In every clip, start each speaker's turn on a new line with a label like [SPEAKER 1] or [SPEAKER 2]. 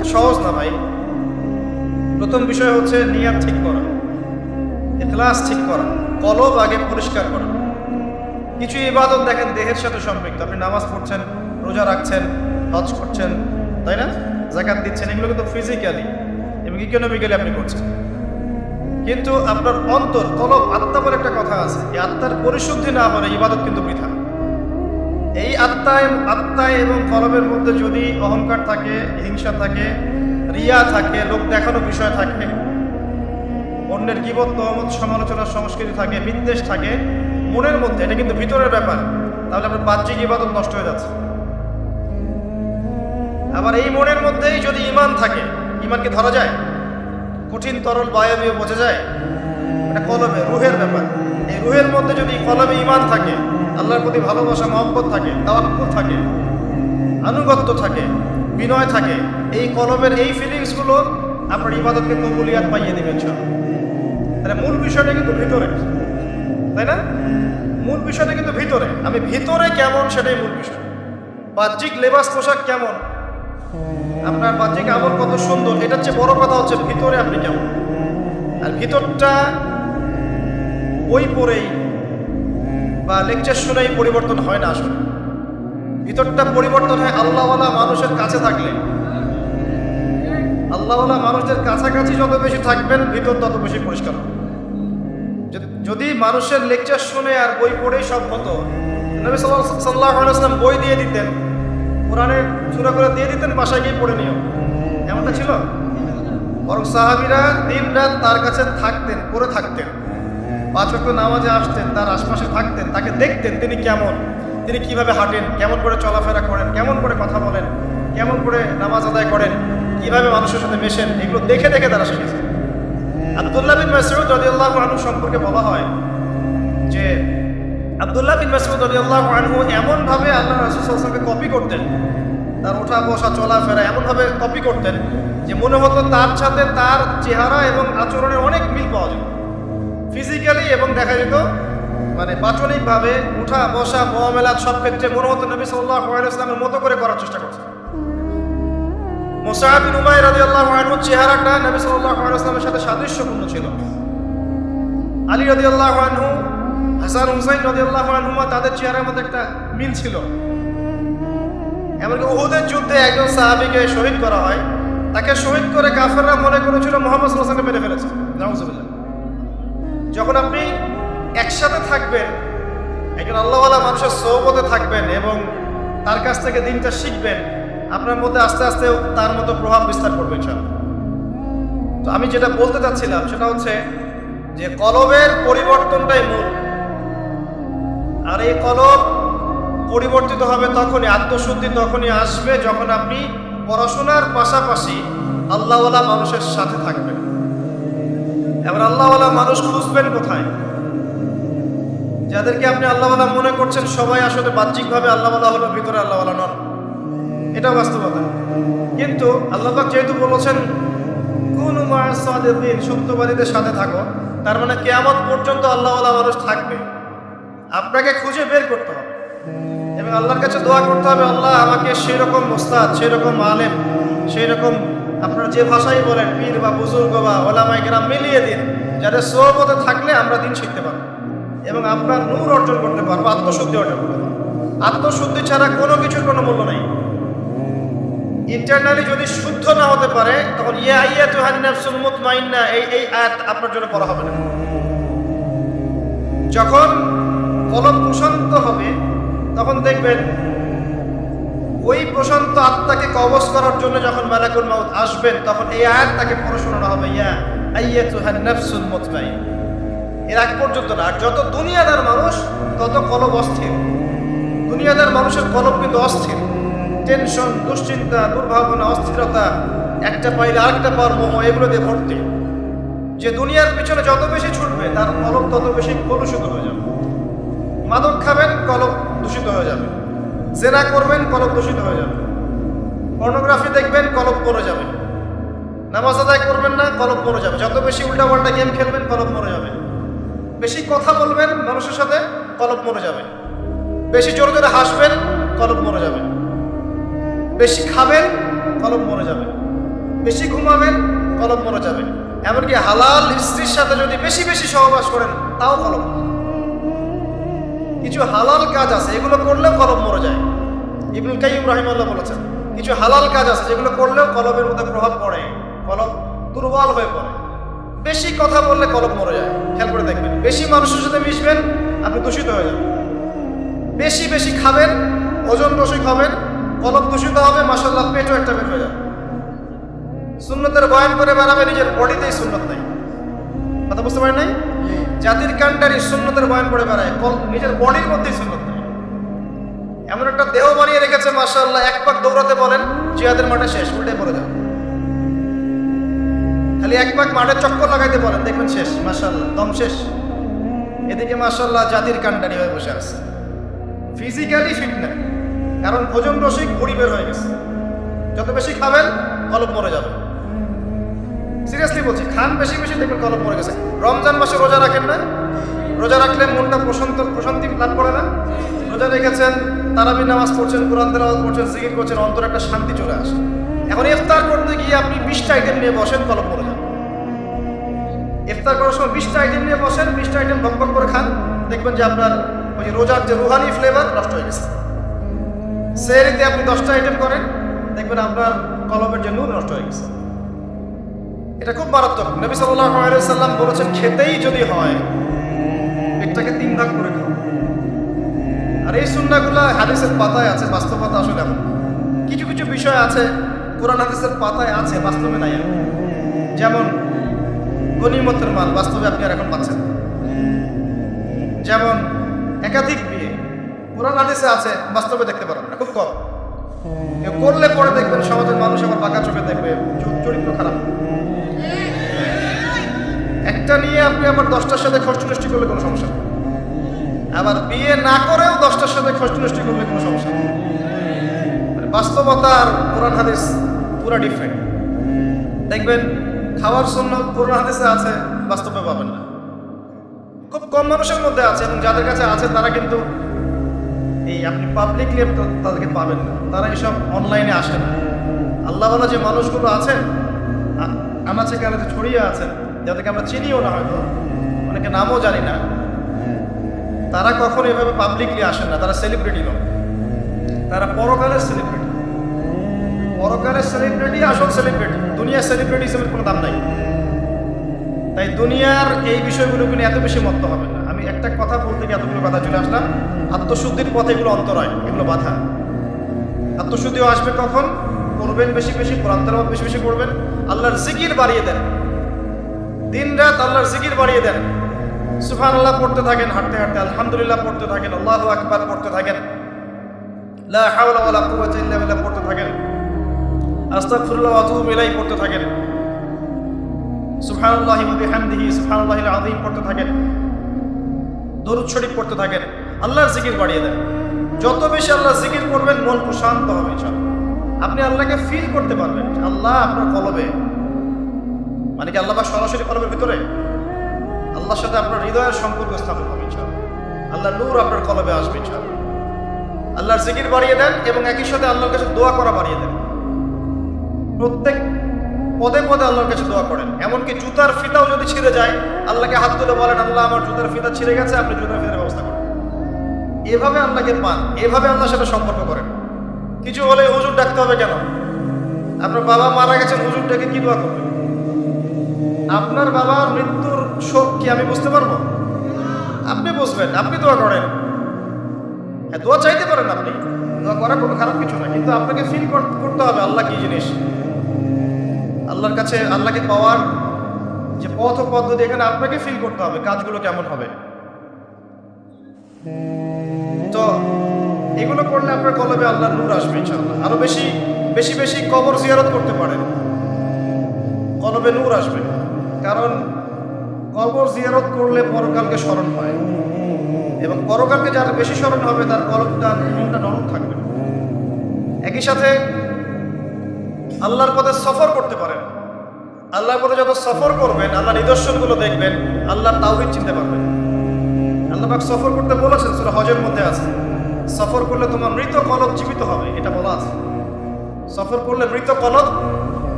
[SPEAKER 1] এত সহজ না ভাই। প্রথম বিষয় হচ্ছে নিয়াত ঠিক করা ক্লাস ঠিক করা, কলব আগে পরিষ্কার করা। কিছু ইবাদত দেখেন, দেহের সাথে সম্পৃক্ত। আপনি নামাজ পড়ছেন, রোজা রাখছেন, হজ করছেন, তাই না? জাকাত দিচ্ছেন, এগুলো কিন্তু ফিজিক্যালি এবং ইকোনমিক্যালি আপনি করছেন। কিন্তু আপনার অন্তর, কলব, আত্মা বলে একটা কথা আছে এই আত্মার পরিশুদ্ধি না হলে ইবাদত কিন্তু বৃথা। এই আত্মায় আত্মায় এবং কলবের মধ্যে যদি অহংকার থাকে, হিংসা থাকে, রিয়া থাকে, লোক দেখানো বিষয় থাকে, অন্যের গিবত, তহমত সমালোচনার সংস্কৃতি থাকে, বিদ্বেষ থাকে, মনের মধ্যে, এটা কিন্তু ভিতরের ব্যাপার, তাহলে আপনার বাহ্যিক ইবাদত নষ্ট হয়ে যাচ্ছে। আবার এই মনের মধ্যেই যদি ইমান থাকে, ইমানকে ধরা যায়, কঠিন, তরল, বায়বীয় বোঝা যায়, এটা কলবে, রুহের ব্যাপার। এই রুহের মধ্যে যদি কলবে ইমান থাকে আল্লাহর প্রতি ভালোবাসা, মহব্বত থাকে, তাওয়াক্কুল থাকে, আনুগত্য থাকে, বিনয় থাকে। এই কলবের এই ফিলিংসগুলো আপনার ইবাদতকে কবুলিয়াত পাইয়ে দেবেন সব তাহলে মূল বিষয়টা কিন্তু ভিতরে, তাই না? মূল বিষয়টা কিন্তু ভিতরে। আমি ভিতরে কেমন সেটাই মূল বিষয়। বাহ্যিক লেবাস, পোশাক কেমন? আপনার বাহ্যিক আমল কত সুন্দর, এটার চেয়ে বড় কথা হচ্ছে ভিতরে আপনি কেমন? আর ভিতরটা বই পড়েই বা লেকচার শুনেই পরিবর্তন হয় না আসলে। ভিতরটা পরিবর্তন হয় আল্লাহওয়ালা মানুষের কাছে থাকলে। আল্লাহওয়ালা মানুষদের কাছাকাছি যত বেশি থাকবেন, ভিতর তত বেশি পরিষ্কার হবে। যদি- মানুষের লেকচার শুনে আর বই পড়েই সব হতো, নবী বই দিয়ে দিতেন, কোরআনে চূড়া করে দিয়ে দিতেন, বাসায় গিয়ে পড়ে নিও। এমনটা ছিল? বরং সাহাবিরা দিন রাত তার কাছে থাকতেন, পড়ে থাকতেন। পাঁচ ওয়াক্ত নামাজে আসতেন, তার আশপাশে থাকতেন, তাকে দেখতেন তিনি কেমন, তিনি কীভাবে হাঁটেন, কেমন করে চলাফেরা করেন, কেমন করে কথা বলেন, কেমন করে নামাজ আদায় করেন, কীভাবে মানুষের সাথে মেশেন, এগুলো দেখে দেখে তারা শিখেছেন। আবদুল্লাহ বিন মাসউদ রাদিয়াল্লাহু আনহু সম্পর্কে বলা হয় যে, আবদুল্লাহ বিন মাসউদ রাদিয়াল্লাহু আনহু এমন ভাবে আল্লাহ রাসূল সাল্লাল্লাহু কপি করতেন, তার ওঠা বসা চলাফেরা এমন ভাবে কপি করতেন যে মনে হতো তার সাথে তার চেহারা এবং আচরণের অনেক মিল পাওয়া যেত ফিজিক্যালি এবং দেখা যেত মানে বাচনিকভাবে উঠা, বসা, মহামেলাত সব ক্ষেত্রে মনে হতো নবী সাল্লাল্লাহু আলাইহি ওয়াসাল্লামের মতো করে করার চেষ্টা করছে। মোসাহাব বিন উমাইর রাদিয়াল্লাহু আনহু চেহারাটা নবী সাল্লাল্লাহু আলাইহি ওয়াসাল্লামের সাথে সাদৃশ্যপূর্ণ ছিল। আলী রাদিয়াল্লাহু আনহু, হাসান হুসাইন রাদিয়াল্লাহু আনহুমা তাদের চেহারার মধ্যে একটা মিল ছিল। এমনকি উহুদের যুদ্ধে একজন সাহাবীকে শহীদ করা হয়। তাকে শহীদ করে কাফেররা মনে করেছিল মোহাম্মদ আলাইহি মেরে ফেলেছে। নাউজুবিল্লাহ। যখন আপনি একসাথে থাকবেন, একজন আল্লাহওয়ালা মানুষের সৌবতে থাকবেন এবং তার কাছ থেকে দিনটা শিখবেন, আপনার মধ্যে আস্তে আস্তে তার মতো প্রভাব বিস্তার করবে তো আমি যেটা বলতে চাচ্ছিলাম সেটা হচ্ছে যে কলবের পরিবর্তনটাই মূল। আর এই কলব পরিবর্তিত হবে তখনই, আত্মশুদ্ধি তখনই আসবে যখন আপনি পড়াশোনার পাশাপাশি আল্লাহওয়ালা মানুষের সাথে থাকবেন। এবার আল্লাহওয়ালা মানুষ খুঁজবেন কোথায়? যাদেরকে আপনি আল্লাহওয়ালা মনে করছেন সবাই আসলে বাহ্যিকভাবে আল্লাহওয়ালা হলো ভিতরে আল্লাহওয়ালা নন। এটা বাস্তবতা। কিন্তু আল্লাহবাক যেহেতু বলেছেন, কোন দিন সত্যবাদীদের সাথে থাকো। তার মানে কেয়ামত পর্যন্ত আল্লাহওয়ালা মানুষ থাকবে। আপনাকে খুঁজে বের করতে হবে। এবং আল্লাহর কাছে দোয়া করতে হবে, আল্লাহ আমাকে সেই রকম মোস্তাদ সেই রকম আলেম সেই রকম আপনারা যে ভাষাই বলেন, পীর বা বুজুর্গ বা ওলামাই গ্রাম মিলিয়ে দিন যাদের সোহবতে থাকলে আমরা দিন শিখতে পারব এবং আপনার নূর অর্জন করতে পারব, আত্মশুদ্ধি অর্জন করতে পারব। আত্মশুদ্ধি ছাড়া কোনো কিছুর কোনো মূল্য নেই। ইন্টারনালি যদি শুদ্ধ না হতে পারে, তখন ইয়া ইয়া তু হান্নাফসুল মুতমাইন্না, এই এই আয়াত আপনার জন্য পড়া হবে না। যখন কলম প্রশান্ত হবে, তখন দেখবেন ওই প্রশান্ত আত্মাকে কবজ করার জন্য যখন মালাকুল মাউত আসবেন, তখন এই আয়াত তাকে পড়ে শোনানো হবে, ইয়া আইয়া তু হান্নাফসুল মুতমাইন। এর আগ পর্যন্ত না যত দুনিয়াদার মানুষ, তত কলব অস্থির। দুনিয়াদার মানুষের কলব কিন্তু অস্থির। টেনশন, দুশ্চিন্তা, দুর্ভাবনা, অস্থিরতা, একটা পাইলে আরেকটা পাওয়ার মোহ, এগুলো দিয়ে ভর্তি। যে দুনিয়ার পিছনে যত বেশি ছুটবে, তার কলম তত বেশি কলুষিত হয়ে যাবে। মাদক খাবেন কলম দূষিত হয়ে যাবে। জেনা করবেন কলম দূষিত হয়ে যাবে। পর্নোগ্রাফি দেখবেন কলম পড়ে যাবে। নামাজ আদায় করবেন না কলম পড়ে যাবে। যত বেশি উল্টাপাল্টা গেম খেলবেন কলম মরে যাবে। বেশি কথা বলবেন, মানুষের সাথে কলম মরে যাবে। বেশি জোরে জোরে হাসবেন কলম মরে যাবে। বেশি খাবেন কলম মরে যাবে। বেশি ঘুমাবেন কলম মরে যাবে। এমনকি হালাল স্ত্রীর সাথে যদি বেশি বেশি সহবাস করেন, তাও কলম কিছু হালাল কাজ আছে, এগুলো করলেও কলম মরে যায়। ইবনুল কাইম রাহিমাল্লাহ বলেছেন, কিছু হালাল কাজ আছে, যেগুলো করলেও কলমের মধ্যে প্রভাব পড়ে, কলম দুর্বল হয়ে পড়ে। বেশি কথা বললে কলম মরে যায়, খেয়াল করে দেখবেন। বেশি মানুষের সাথে মিশবেন, আপনি দূষিত হয়ে যাবেন। বেশি বেশি খাবেন, ওজন রসই খাবেন, কলম দূষিত হবে মাসাল্লাহ পেটও একটা বের হয়ে যাবে। সুন্নতের বয়ান করে বেড়াবে, নিজের বডিতেই সুন্নত নেই। কথা বুঝতে পারেন নাই? জাতির কান্ডারি সুন্নতের বয়ান করে বেড়ায় নিজের বডির মধ্যেই সুন্নত। এমন একটা দেহ বানিয়ে রেখেছে মাসাল্লাহ এক পাক দৌড়াতে বলেন, জিহাদের মাঠে শেষ, উল্টে পড়ে যাবে। খালি এক পাক মাঠে চক্কর লাগাইতে বলেন, দেখবেন শেষ মাসাল্লাহ দম শেষ। এদিকে মাসাল্লাহ জাতির কান্ডারি হয়ে বসে আছে। ফিজিক্যালি ফিট না, কারণ ভোজন রসিক ভুড়ি বের হয়ে গেছে। যত বেশি খাবেন, কলম মরে যাবে। সিরিয়াসলি বলছি, খান বেশি বেশি দেখবেন কলম মরে গেছে। রমজান মাসে রোজা রাখেন না? রোজা রাখলে মনটা প্রশান্ত, প্রশান্তি লাভ করে না? রোজা রেখেছেন, তারাবি নামাজ পড়ছেন, কোরআন তেলাওয়াত করছেন, জিকির করছেন, অন্তরে একটা শান্তি চলে আসে। এখন ইফতার করতে গিয়ে আপনি বিশটা আইটেম নিয়ে বসেন, কলম মরে যাবে। ইফতার করার সময় বিশটা আইটেম নিয়ে বসেন, বিশটা আইটেম ভক করে খান। দেখবেন যে আপনার ওই যে রোজার যে রুহানি ফ্লেভার নষ্ট হয়ে গেছে। সেরিতে আপনি দশটা আইটেম করেন, দেখবেন আপনার কলমের যে নষ্ট হয়ে গেছে। এটা খুব মারাত্মক। নবী সাল্লাম বলেছেন, খেতেই যদি হয়, পেটটাকে তিন ভাগ করে খাও। আর এই সুন্নাগুলা হাদিসের পাতায় আছে, বাস্তবতা আসলে এমন। কিছু কিছু বিষয় আছে, কোরআন হাদিসের পাতায় আছে, বাস্তবে নাই। যেমন, গনিমতের মাল, বাস্তবে আপনি আর এখন পাচ্ছেন যেমন, একাধিক বিয়ে, কোরআন হাদিসে আছে, বাস্তবে দেখতে পারবেন না, খুব কম। করলে পরে দেখবেন, সমাজের মানুষ আবার বাঁকা চোখে দেখবে, চরিত্র খারাপ। একটা নিয়ে আপনি আবার দশটার সাথে খরচ করলে কোনো সমস্যা আবার বিয়ে না করেও দশটার সাথে খরচ করলে কোনো সমস্যা নেই মানে বাস্তবতা আর কোরআন হাদিস পুরো ডিফারেন্ট দেখবেন, খাওয়ার জন্য কোরআন হাদিসে আছে, বাস্তবে পাবেন না। খুব কম মানুষের মধ্যে আছে এবং যাদের কাছে আছে, তারা কিন্তু এই আপনি পাবলিকলি তাদেরকে পাবেন না। তারা এসব অনলাইনে আসে না। আল্লাহওয়ালা যে মানুষগুলো আছেন আ- আনাচে কানাচে ছড়িয়ে আছেন, যাদেরকে আমরা চিনিও না হয়তো, অনেকে নামও জানি না। তারা কখনো এভাবে পাবলিকলি আসেন না, তারা সেলিব্রিটি নয় তারা পরকালের সেলিব্রিটি পরকালের সেলিব্রিটি আসল সেলিব্রিটি দুনিয়ার সেলিব্রিটি হিসেবে কোনো দাম নাই। তাই দুনিয়ার এই বিষয়গুলো নিয়ে এত বেশি মত্ত হবে না। আমি একটা কথা বলতে গিয়ে এতগুলো কথা চলে আসলাম। আত্মশুদ্ধির পথে এগুলো অন্তরায়, এগুলো বাধা। আত্মশুদ্ধিও আসবে কখন? করবেন বেশি বেশি, কোরআন বেশি বেশি করবেন আল্লাহর জিকির বাড়িয়ে দেন। দিন রাত আল্লাহর জিকির বাড়িয়ে দেন। সুফান আল্লাহ পড়তে থাকেন, হাঁটতে হাঁটতে আলহামদুলিল্লাহ পড়তে থাকেন, আল্লাহ আকবার পড়তে থাকেন। লা হাওলা ওয়ালা পড়তে থাকেন। আস্তাগফিরুল্লাহ ওয়া আতুবু ইলাইহি পড়তে থাকেন। সুবহানাল্লাহি ওয়া বিহামদিহি, সুবহানাল্লাহিল আযীম পড়তে থাকেন। দরুদ শরীফ পড়তে থাকেন। আল্লাহর জিকির বাড়িয়ে দেন। যত বেশি আল্লাহ জিকির করবেন মন প্রশান্ত হবে, ইনশাআল্লাহ। আপনি আল্লাহকে ফিল করতে পারবেন। আল্লাহ আপনার কলবে। মানে কি আল্লাহ সরাসরি কলবের ভিতরে? আল্লাহর সাথে আপনার হৃদয়ের সম্পর্ক স্থাপন হবে আল্লাহ নূর আপনার কলবে আসবে আল্লাহর জিকির বাড়িয়ে দেন এবং একই সাথে আল্লাহর কাছে দোয়া করা বাড়িয়ে দেন। প্রত্যেক পদে পদে আল্লাহর কাছে দোয়া করেন। এমনকি জুতার ফিতাও যদি ছিঁড়ে যায়, আল্লাহকে হাত তুলে বলেন, আল্লাহ, আমার জুতার ফিতা ছিঁড়ে গেছে, আপনি জুতার ফিতার ব্যবস্থা করেন। এভাবে আল্লাহকে পান, এভাবে আল্লাহর সাথে সম্পর্ক করেন। কিছু হলে হুজুর ডাকতে হবে কেন? আপনার বাবা মারা গেছেন হুজুর ডেকে কি দোয়া করবেন? আপনার বাবার মৃত্যুর শোক কি আমি বুঝতে পারব? আপনি বুঝবেন, আপনি দোয়া করেন। হ্যাঁ দোয়া চাইতে পারেন আপনি। দোয়া করা কোনো খারাপ কিছু না, কিন্তু আপনাকে ফিল করতে হবে আল্লাহ কি জিনিস। আল্লাহর কাছে, আল্লাহকে পাওয়ার যে পথ ও পদ্ধতি, এখানে আপনাকে ফিল করতে হবে কাজগুলো কেমন হবে। তো করলে আপনার কলবে আল্লাহর নূর আসবে ইনশাআল্লাহ। আরও বেশি বেশি বেশি কবর জিয়ারত করতে পারেন। কলবে নূর আসবে। কারণ কবর জিয়ারত করলে পরকালকে স্মরণ হয়। এবং পরকালকে যার বেশি স্মরণ হবে, তার কলবটা মনটা নরম থাকবে। একই সাথে আল্লাহর পথে সফর করতে পারেন। আল্লাহর পথে যত সফর করবেন আল্লাহ নিদর্শনগুলো দেখবেন, আল্লাহর তাওহিদ চিনতে পারবেন। আল্লাহ সফর করতে বলেছেন সেটা হজের মধ্যে আছে। সফর করলে তোমার মৃত কলব জীবিত হবে, এটা বলা আছে। সফর করলে মৃত কলব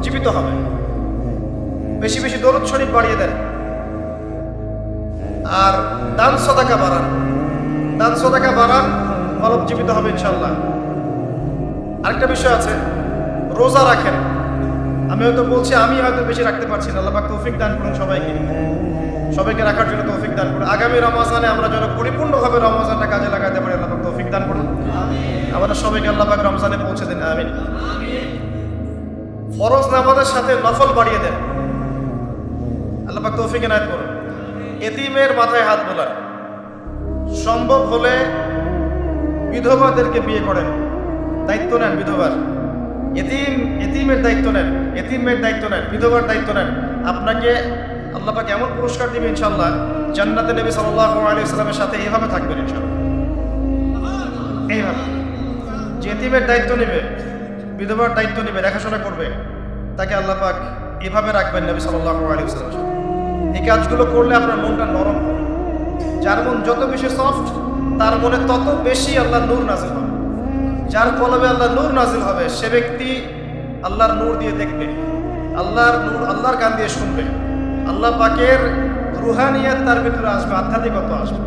[SPEAKER 1] জীবিত হবে। বেশি বেশি দরদ শরীফ বাড়িয়ে দেন। আর দান সদাকা বাড়ান। দান সদাকা বাড়ান, কলব জীবিত হবে ইনশাল্লাহ আরেকটা বিষয় আছে, রোজা রাখেন। আমি হয়তো বলছি, আমি হয়তো বেশি রাখতে পারছি না। আল্লাহ তৌফিক দান করুন সবাইকে। সবাইকে রাখার জন্য তৌফিক দান করুন আগামী রমজানে আমরা যেন পরিপূর্ণভাবে রমজানটা কাজে লাগাতে পারি, আল্লাহ তৌফিক দান করুন। আমাদের সবাইকে আল্লাহ পাক রমজানে পৌঁছে দেন, আমিন। ফরজ নামাজের সাথে নফল বাড়িয়ে দেন। আল্লাহ পাক তৌফিক এনায়ত করুন। এতিমের মাথায় হাত বোলান। সম্ভব হলে বিধবাদেরকে বিয়ে করেন। দায়িত্ব নেন বিধবার। এতিম, এতিমের দায়িত্ব নেন, এতিমের দায়িত্ব নেন, বিধবার দায়িত্ব নেন। আপনাকে আল্লাহ পাক এমন পুরস্কার দিবে ইনশাল্লাহ জান্নাতে নবী সাল্লাল্লাহু আলাইহি সাল্লামের সাথে এইভাবে থাকবেন ইনশাল্লাহ এইভাবে। যে এতিমের দায়িত্ব নেবে, বিধবার দায়িত্ব নেবে, দেখাশোনা করবে, তাকে আল্লাহ পাক এভাবে রাখবেন নবী সাল্লাল্লাহু আলাইহি সাথে। এই কাজগুলো করলে আপনার মনটা নরম হবে। যার মন যত বেশি সফট তার মনে তত বেশি আল্লাহ নূর নাজিল হবে। যার কলবে আল্লাহ নূর নাজিল হবে, সে ব্যক্তি আল্লাহর নূর দিয়ে দেখবে, আল্লাহর নূর আল্লাহর গান দিয়ে শুনবে। আল্লাহ পাকের রুহানিয়াত তার ভিতরে আসবে, আধ্যাত্মিকত্ব আসবে।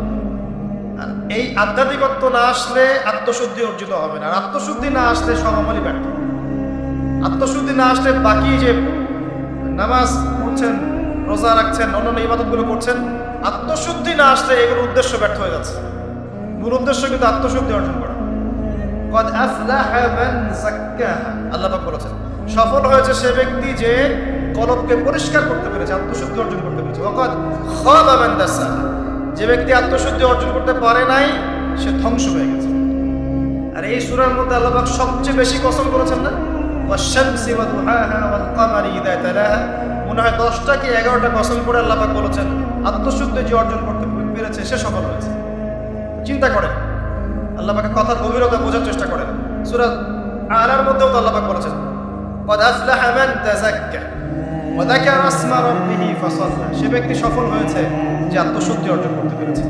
[SPEAKER 1] আর এই আধ্যাত্মিকত্ব না আসলে আত্মশুদ্ধি অর্জিত হবে না। আর আত্মশুদ্ধি না আসলে সব ব্যর্থ। আত্মশুদ্ধি না আসলে বাকি যে নামাজ পড়ছেন, রোজা রাখছেন, অন্যান্য ইবাদতগুলো করছেন, আত্মশুদ্ধি না আসলে এগুলোর উদ্দেশ্য ব্যর্থ হয়ে যাচ্ছে। মূল উদ্দেশ্য কিন্তু আত্মশুদ্ধি অর্জন করা। আল্লাহ বলেছেন সফল হয়েছে সে ব্যক্তি যে কলবকে পরিষ্কার করতে পেরেছে, আত্মশুদ্ধি অর্জন করতে পেরেছে। ওয়াকাদ খাবা মান দাসাহা। যে ব্যক্তি আত্মশুদ্ধি অর্জন করতে পারে নাই, সে ধ্বংস হয়ে গেছে। আর এই সুরার মধ্যে আল্লাহ সবচেয়ে বেশি কসম করেছেন না? মনে হয় দশটা কি এগারোটা কসম করে আল্লাহ বলেছেন, আত্মশুদ্ধি যে অর্জন করতে পেরেছে, সে সফল হয়েছে। চিন্তা করেন, আল্লাহ পাকের কথার গভীরতা বোঝার চেষ্টা করেন। সূরা আলার মধ্যেও তো আল্লাহ পাক বলেছেন قد أفلح من تزكى وذكر اسم ربه فصلى সে ব্যক্তি সফল হয়েছে যে আত্মশুদ্ধি অর্জন করতে পেরেছে